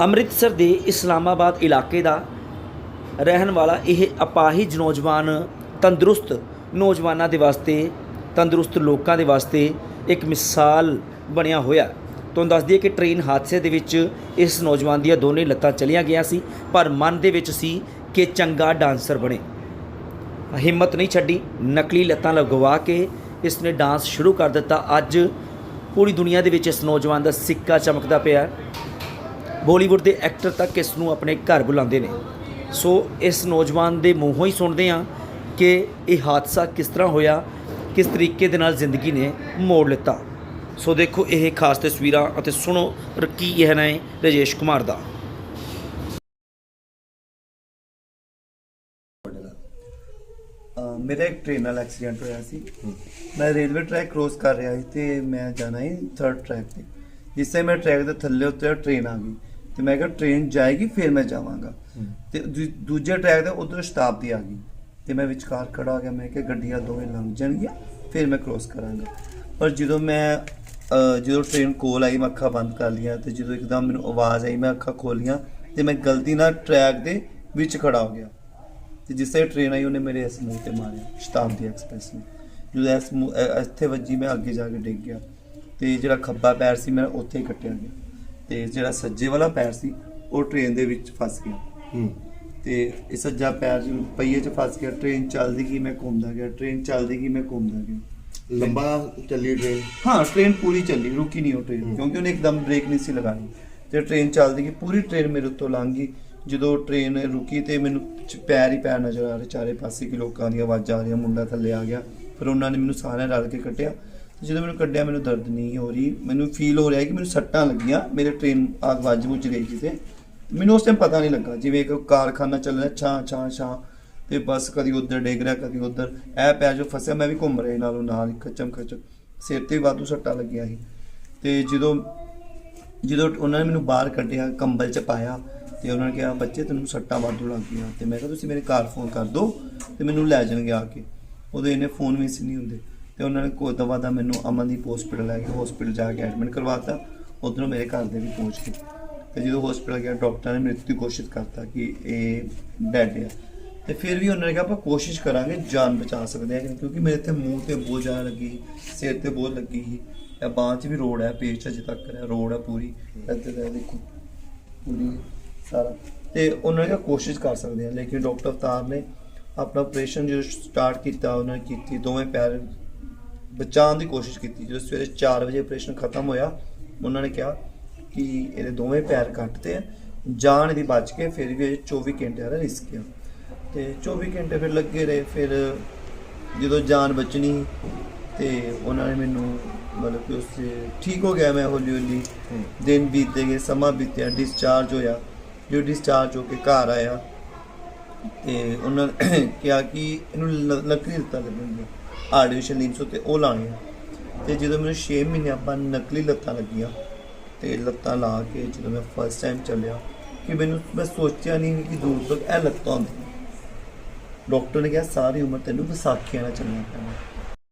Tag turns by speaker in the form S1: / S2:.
S1: ਅੰਮ੍ਰਿਤਸਰ ਦੇ ਇਸਲਾਮਾਬਾਦ ਇਲਾਕੇ ਦਾ ਰਹਿਣ ਵਾਲਾ ਇਹ ਅਪਾਹਿਜ ਨੌਜਵਾਨ ਤੰਦਰੁਸਤ ਨੌਜਵਾਨਾਂ ਦੇ ਵਾਸਤੇ, ਤੰਦਰੁਸਤ ਲੋਕਾਂ ਦੇ ਵਾਸਤੇ ਇੱਕ ਮਿਸਾਲ ਬਣਿਆ ਹੋਇਆ। ਤੁਹਾਨੂੰ ਦੱਸ ਦਈਏ ਕਿ ਟ੍ਰੇਨ ਹਾਦਸੇ ਦੇ ਵਿੱਚ ਇਸ ਨੌਜਵਾਨ ਦੀਆਂ ਦੋਨੇ ਲੱਤਾਂ ਚਲੀਆਂ ਗਿਆ ਸੀ, ਪਰ ਮਨ ਦੇ ਵਿੱਚ ਸੀ ਕਿ ਚੰਗਾ ਡਾਂਸਰ ਬਣੇ। ਹਿੰਮਤ ਨਹੀਂ ਛੱਡੀ, ਨਕਲੀ ਲੱਤਾਂ ਲਗਵਾ ਕੇ ਇਸ ਨੇ ਡਾਂਸ ਸ਼ੁਰੂ ਕਰ ਦਿੱਤਾ। ਅੱਜ ਪੂਰੀ ਦੁਨੀਆ ਦੇ ਵਿੱਚ ਇਸ ਨੌਜਵਾਨ ਦਾ ਸਿੱਕਾ ਚਮਕਦਾ ਪਿਆ। ਬਾਲੀਵੁੱਡ ਦੇ ਐਕਟਰ ਤੱਕ ਇਸ ਨੂੰ ਆਪਣੇ ਘਰ ਬੁਲਾਉਂਦੇ ਨੇ। ਸੋ ਇਸ ਨੌਜਵਾਨ ਦੇ ਮੂੰਹੋਂ ਹੀ ਸੁਣਦੇ ਹਾਂ ਕਿ ਇਹ ਹਾਦਸਾ ਕਿਸ ਤਰ੍ਹਾਂ ਹੋਇਆ, ਕਿਸ ਤਰੀਕੇ ਦੇ ਨਾਲ ਜ਼ਿੰਦਗੀ ਨੇ ਮੋੜ ਲਿੱਤਾ। ਸੋ ਦੇਖੋ ਇਹ ਖਾਸ ਤਸਵੀਰਾਂ ਅਤੇ ਸੁਣੋ ਕੀ ਕਹਿਣਾ ਨੇ ਰਜੇਸ਼ ਕੁਮਾਰ ਦਾ।
S2: ਮੇਰਾ ਇੱਕ ਟ੍ਰੇਨ ਨਾਲ ਐਕਸੀਡੈਂਟ ਹੋਇਆ ਸੀ। ਮੈਂ ਰੇਲਵੇ ਟਰੈਕ ਕ੍ਰੋਸ ਕਰ ਰਿਹਾ ਸੀ ਤੇ ਮੈਂ ਜਾਣਾ ਸੀ ਥਰਡ ਟਰੈਕ ਤੇ। ਜਿਸ ਤੇ ਮੈਂ ਟਰੈਕ ਦੇ ਥੱਲੇ ਉੱਤੇ ਟ੍ਰੇਨ ਆ ਗਈ। ਤੇ ਮੈਂ ਕਿਹਾ ਟ੍ਰੇਨ ਜਾਏਗੀ ਫਿਰ ਮੈਂ ਜਾਵਾਂਗਾ। ਤੇ ਦੂਜੇ ਟਰੈਕ ਤੇ ਉਧਰ ਸ਼ਤਾਬਦੀ ਆ ਗਈ। ਤੇ ਮੈਂ ਵਿਚਕਾਰ ਖੜਾ ਹੋ ਗਿਆ ਮੈਂ ਕਿਹਾ ਗੱਡੀਆਂ ਦੋਵੇਂ ਲੰਘ ਜਾਣਗੀਆਂ ਫਿਰ ਮੈਂ ਕ੍ਰੋਸ ਕਰਾਂਗਾ। ਪਰ ਜਦੋਂ ਮੈਂ ਜਦੋਂ ਟ੍ਰੇਨ ਕੋਲ ਆਈ ਮੈਂ ਅੱਖਾਂ ਬੰਦ ਕਰ ਲਈਆਂ ਤੇ ਜਦੋਂ ਇੱਕਦਮ ਮੈਨੂੰ ਆਵਾਜ਼ ਆਈ ਮੈਂ ਅੱਖਾਂ ਖੋਲੀਆਂ ਤੇ ਮੈਂ ਗਲਤੀ ਨਾਲ ਟਰੈਕ ਦੇ ਵਿੱਚ ਖੜਾ ਹੋ ਗਿਆ। ਤੇ ਜਿਸ ਟ੍ਰੇਨ ਆਈ ਉਹਨੇ ਮੇਰੇ ਇਸ ਮੂੰਹ ਤੇ ਮਾਰਿਆ ਸ਼ਤਾਬਦੀ ਐਕਸਪ੍ਰੈਸ ਨੇ। ਜਦੋਂ ਇਸ ਇੱਥੇ ਵੱਜੀ ਮੈਂ ਅੱਗੇ ਜਾ ਕੇ ਡਿੱਗ ਗਿਆ। ਤੇ ਜਿਹੜਾ ਖੱਬਾ ਪੈਰ ਸੀ ਮੇਰਾ ਉੱਥੇ ਹੀ ਕੱਟਿਆ ਗਿਆ। ਤੇ ਜਿਹੜਾ ਸੱਜੇ ਵਾਲਾ ਪੈਰ ਸੀ ਉਹ ਟ੍ਰੇਨ ਦੇ ਵਿੱਚ ਫਸ ਗਿਆ।
S3: ਹੂੰ।
S2: ਤੇ ਇਹ ਸੱਜਾ ਪੈਰ ਪਹੀਏ 'ਚ ਫਸ ਗਿਆ ਟ੍ਰੇਨ ਚੱਲਦੀ ਗਈ ਮੈਂ ਘੁੰਮਦਾ ਗਿਆ ਟ੍ਰੇਨ ਚੱਲਦੀ ਗਈ ਮੈਂ ਘੁੰਮਦਾ ਗਿਆ।
S3: ਲੰਬਾ ਚੱਲੀ ਟ੍ਰੇਨ
S2: ਹਾਂ ਟ੍ਰੇਨ ਪੂਰੀ ਚੱਲੀ ਰੁਕੀ ਨਹੀਂ ਉਹ ਟ੍ਰੇਨ ਕਿਉਂਕਿ ਉਹਨੇ ਇੱਕਦਮ ਬ੍ਰੇਕ ਨਹੀਂ ਸੀ ਲਗਾਈ ਤੇ ਟ੍ਰੇਨ ਚੱਲਦੀ ਗਈ ਪੂਰੀ ਟ੍ਰੇਨ ਮੇਰੇ ਉੱਤੋਂ ਲੰਘ ਗਈ। ਜਦੋਂ ਟ੍ਰੇਨ ਰੁਕੀ ਤੇ ਮੈਨੂੰ ਚ- ਪੈਰ ਹੀ ਪੈਰ ਨਜ਼ਰ ਆ ਰਹੇ ਚਾਰੇ ਪਾਸੇ ਕਿ ਲੋਕਾਂ ਦੀਆਂ ਆਵਾਜ਼ਾਂ ਆ ਰਹੀਆਂ ਮੁੰਡਾ ਥੱਲੇ ਆ ਗਿਆ। ਫਿਰ ਉਹਨਾਂ ਨੇ ਮੈਨੂੰ ਸਾਰਿਆਂ ਰਲ ਕੇ ਕੱਢਿਆ। ਤੇ ਜਦੋਂ ਮੈਨੂੰ ਕੱਢਿਆ, ਮੈਨੂੰ ਦਰਦ ਨਹੀਂ ਹੋ ਰਹੀ। ਮੈਨੂੰ ਫੀਲ ਹੋ ਰਿਹਾ ਕਿ ਮੈਨੂੰ ਸੱਟਾਂ ਲੱਗੀਆਂ। ਮੇਰੇ ਟ੍ਰੇਨ ਆਗ ਵੱਜ ਮੁੱਚ ਗਈ ਕਿਤੇ। ਮੈਨੂੰ ਉਸ ਟਾਈਮ ਪਤਾ ਨਹੀਂ ਲੱਗਾ। ਜਿਵੇਂ ਇੱਕ ਕਾਰਖਾਨਾ ਚੱਲ ਰਿਹਾ, ਛਾਂ ਛਾਂ ਛਾਂ, ਤੇ ਬਸ ਕਦੀ ਉੱਧਰ ਡੇਗ ਰਿਹਾ, ਕਦੀ ਉੱਧਰ। ਇਹ ਪੈਰ ਜੋ ਫਸਿਆ, ਮੈਂ ਵੀ ਘੁੰਮ ਰਿਹਾ ਨਾਲੋਂ ਨਾਲ ਹੀ ਖੱਚਮ ਖੱਚਮ। ਸਿਰ ਤੇ ਵੀ ਵਾਧੂ ਸੱਟਾਂ ਲੱਗੀਆਂ ਸੀ। ਤੇ ਜਦੋਂ ਜਦੋਂ ਉਹਨਾਂ ਨੇ ਮੈਨੂੰ ਬਾਹਰ ਕੱਢਿਆ, ਕੰਬਲ ਚ ਪਾਇਆ, ਤੇ ਉਹਨਾਂ ਨੇ ਕਿਹਾ, ਬੱਚੇ, ਤੈਨੂੰ ਸੱਟਾਂ ਵਾਧੂ ਲੱਗ ਗਈਆਂ। ਤੇ ਮੈਂ ਕਿਹਾ, ਤੁਸੀਂ ਮੇਰੇ ਘਰ ਫੋਨ ਕਰ ਦਿਓ ਤੇ ਮੈਨੂੰ ਲੈ ਜਾਣਗੇ ਆ ਕੇ। ਉਦੋਂ ਇਹਨੇ ਫੋਨ ਵੀ ਸੀ ਨਹੀਂ ਹੁੰਦੇ। ਤੇ ਉਹਨਾਂ ਨੇ ਕੋਈ ਤੋਂ ਬਾਅਦ ਮੈਨੂੰ ਅਮਨਦੀਪ ਹਸਪੀਟਲ ਲੈ ਕੇ ਹਸਪੀਟਲ ਜਾ ਕੇ ਐਡਮਿਟ ਕਰਵਾਤਾ। ਉਧਰੋਂ ਮੇਰੇ ਘਰ ਦੇ ਵੀ ਪਹੁੰਚ ਗਏ। ਤੇ ਜਦੋਂ ਹਸਪੀਟਲ ਗਿਆ ਡਾਕਟਰ ਨੇ ਮ੍ਰਿਤੂ ਦੀ ਕੋਸ਼ਿਸ਼ ਕਰਤਾ ਕਿ ਇਹ ਡੈਡ ਹੈ ਤੇ ਫਿਰ ਵੀ ਉਹਨਾਂ ਨੇ ਕਿਹਾ, ਆਪਾਂ ਕੋਸ਼ਿਸ਼ ਕਰਾਂਗੇ ਜਾਨ ਬਚਾ ਸਕਦੇ ਹਾਂ, ਕਿਉਂਕਿ ਮੇਰੇ ਤੇ ਮੂੰਹ ਤੇ ਬਹੁਤ ਜ਼ਿਆਦਾ ਲੱਗੀ ਸਿਰ ਤੇ ਬਹੁਤ ਲੱਗੀ ਸੀ। ਇਹ ਬਾਂਹ 'ਚ ਵੀ ਰੋਡ ਹੈ ਪੇਟ 'ਚ ਅਜੇ ਤੱਕ ਹੈ ਰੋਡ ਹੈ ਪੂਰੀ। ਇੱਥੇ ਦਾ ਦੇਖੋ, ਪੂਰੀ ਸਾਰਾ। ਤੇ ਉਹਨਾਂ ਨੇ ਕਿਹਾ, ਕੋਸ਼ਿਸ਼ ਕਰ ਸਕਦੇ ਹਾਂ। ਲੇਕਿਨ ਡਾਕਟਰ ਅਵਤਾਰ ਨੇ ਆਪਣਾ ਆਪਰੇਸ਼ਨ ਜੋ ਸਟਾਰਟ ਕੀਤਾ, ਉਹਨਾਂ ਨੇ ਕੀਤੀ, ਦੋਵੇਂ ਪੈਰ ਬਚਾਉਣ ਦੀ ਕੋਸ਼ਿਸ਼ ਕੀਤੀ। ਜਦੋਂ ਸਵੇਰੇ 4 ਵਜੇ ਆਪਰੇਸ਼ਨ ਖਤਮ ਹੋਇਆ ਉਹਨਾਂ ਨੇ ਕਿਹਾ ਕਿ ਇਹਦੇ ਦੋਵੇਂ ਪੈਰ ਕੱਟਦੇ ਆ ਜਾਨ ਇਹਦੀ ਬਚ ਕੇ ਫਿਰ ਵੀ ਇਹ 24 ਘੰਟੇ ਦਾ ਰਿਸਕ ਆ। ਤੇ 24 ਘੰਟੇ ਫਿਰ ਲੱਗੇ ਰਹੇ ਫਿਰ ਜਦੋਂ ਜਾਨ ਬਚਣੀ ਤੇ ਉਹਨਾਂ ਨੇ ਮੈਨੂੰ ਮਤਲਬ ਕਿ ਉਸ ਠੀਕ ਹੋ ਗਿਆ ਮੈਂ ਹੌਲੀ ਹੌਲੀ ਦਿਨ ਬੀਤਦੇ ਗਏ ਸਮਾਂ ਬੀਤਿਆ ਡਿਸਚਾਰਜ ਹੋਇਆ। ਜੋ ਡਿਸਚਾਰਜ ਹੋ ਕੇ ਘਰ ਆਇਆ ਤੇ ਉਹਨਾਂ ਨੇ ਕਿਹਾ ਕਿ ਇਹਨੂੰ ਲ- ਨਕਲੀ ਲੱਤਾਂ ਲੱਗਣਗੀਆਂ ਆਰਟੀਫੀਸ਼ੀਅਲ ਲਿੰਸ ਉੱਤੇ ਉਹ ਲਾਉਣੀਆਂ। ਤੇ ਜਦੋਂ ਮੈਨੂੰ 6 ਮਹੀਨੇ ਆਪਾਂ ਨਕਲੀ ਲੱਤਾਂ ਲੱਗੀਆਂ ਤੇ ਲੱਤਾਂ ਲਾ ਕੇ ਜਦੋਂ ਮੈਂ ਫਸਟ ਟਾਈਮ ਚੱਲਿਆ ਕਿ ਮੈਨੂੰ ਮੈਂ ਸੋਚਿਆ ਨਹੀਂ ਕਿ ਦੂਰ ਤੱਕ ਇਹ ਲੱਤਾਂ ਹੁੰਦੀਆਂ। ਡਾਕਟਰ ਨੇ ਕਿਹਾ, ਸਾਰੀ ਉਮਰ ਤੈਨੂੰ ਵਿਸਾਖੀਆਂ ਨਾਲ ਚੱਲਣਾ ਪੈਣਾ।